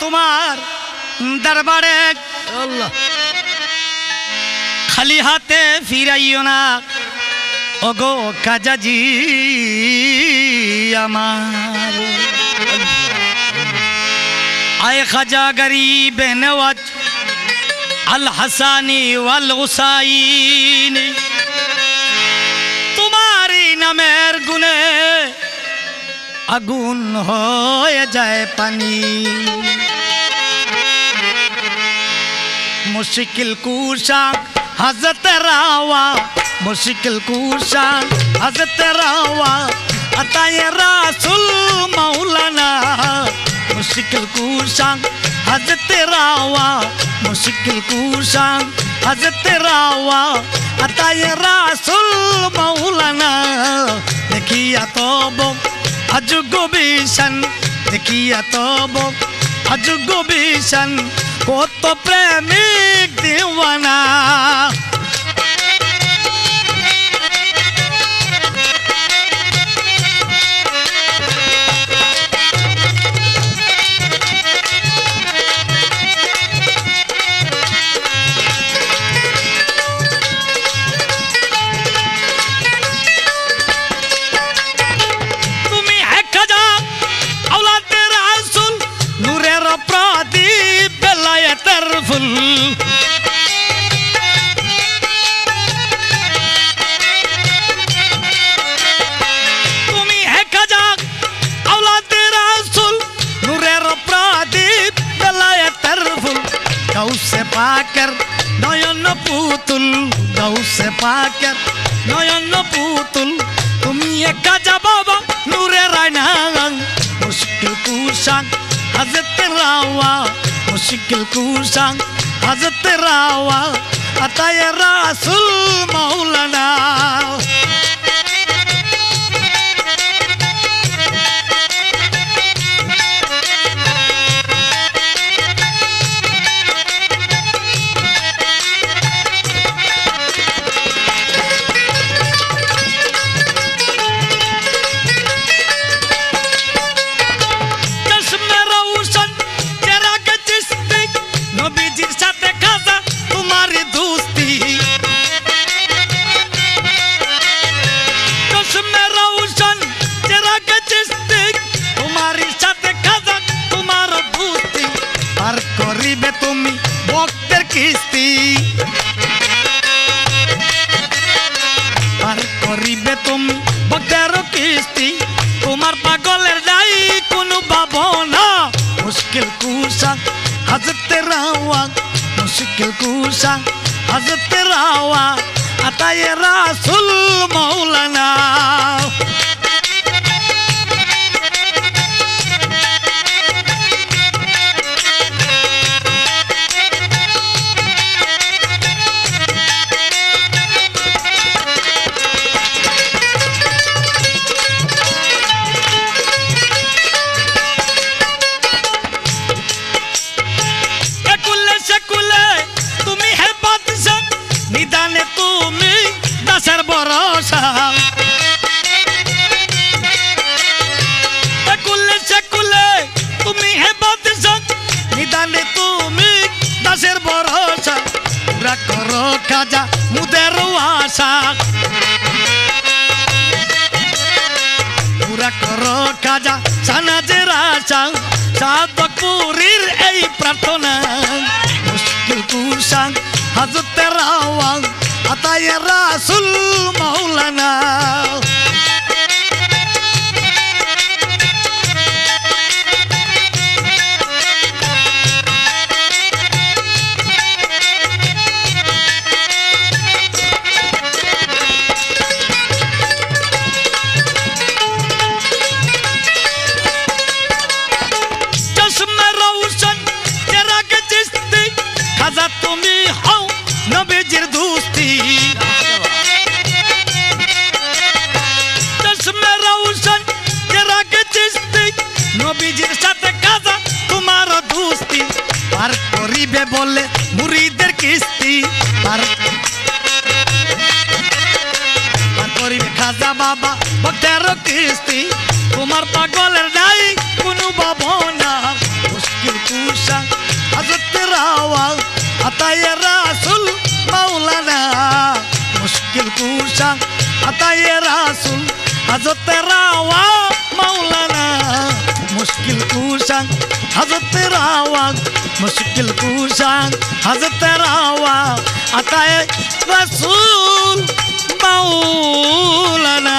তোমার দরবারে খালি হাতে ফিরাইও না। ওগো কাজাজি আমার। আয় খাজা গরিব নওয়াজ আল হাসানি ওয়াল হুসাইন। তোমারই নামের গুণে আগুন হয়ে যায় পানি। मुश्किल कूशा हजत रावा, मुश्किल कूशा हजत रावा, अताए रसूल मौलाना, मुश्किल कूशा हजत रावा, मुश्किल कूशा हजत रावा, अताए रसूल मौलाना, देखिया तो बो अजुगो भीषण देखिया तो बो अजुगो भीषण को तो प्रेमी গাউসে পাকের নয়ন পুতুল গাউসে পাকের নয়ন পুতুল তুমি একা যা বাবা নূরের আয়না মুশকিল কুশাং হাজতে রাওয়া মুশকিল কুশাং হাজতে রাওয়া আতায় রাসুল মাওলানা মুশকিল কুশা হাজতে রাওয়া মুশকিল কুশা হাজতে রাওয়া আতায় রাসুল মৌলানা একুলে ভরসা একুলে সেকুলে তুমি হে বাদশাহ, নিদানে তুমি দাসের ভরসা। পুরা করো কাজা মুদের আশা পুরা করো কাজা সানাজের আশা। সাদপুরীর এই প্রার্থনা। মুশকিল কুশাং হাজতে রাওয়া আতায় রাসুল মাওলানা দিবে বলে মুড়িদের কিস্তি। পার করিবে খাজা বাবা ভক্তের কিস্তি। তোমার পাগলের নাই কোনো ভাবনা। মুশকিল কুষা হাজত রাওয়া আতায় রাসুল মাওলানা। মুশকিল কুষা আতায় রাসুল হাজত রাওয়া মাওলানা। মুশকিল কুশাং হজরত রাওয়া মুশকিল কুশাং হজরত রাওয়া আতায় রসুল মাওলানা।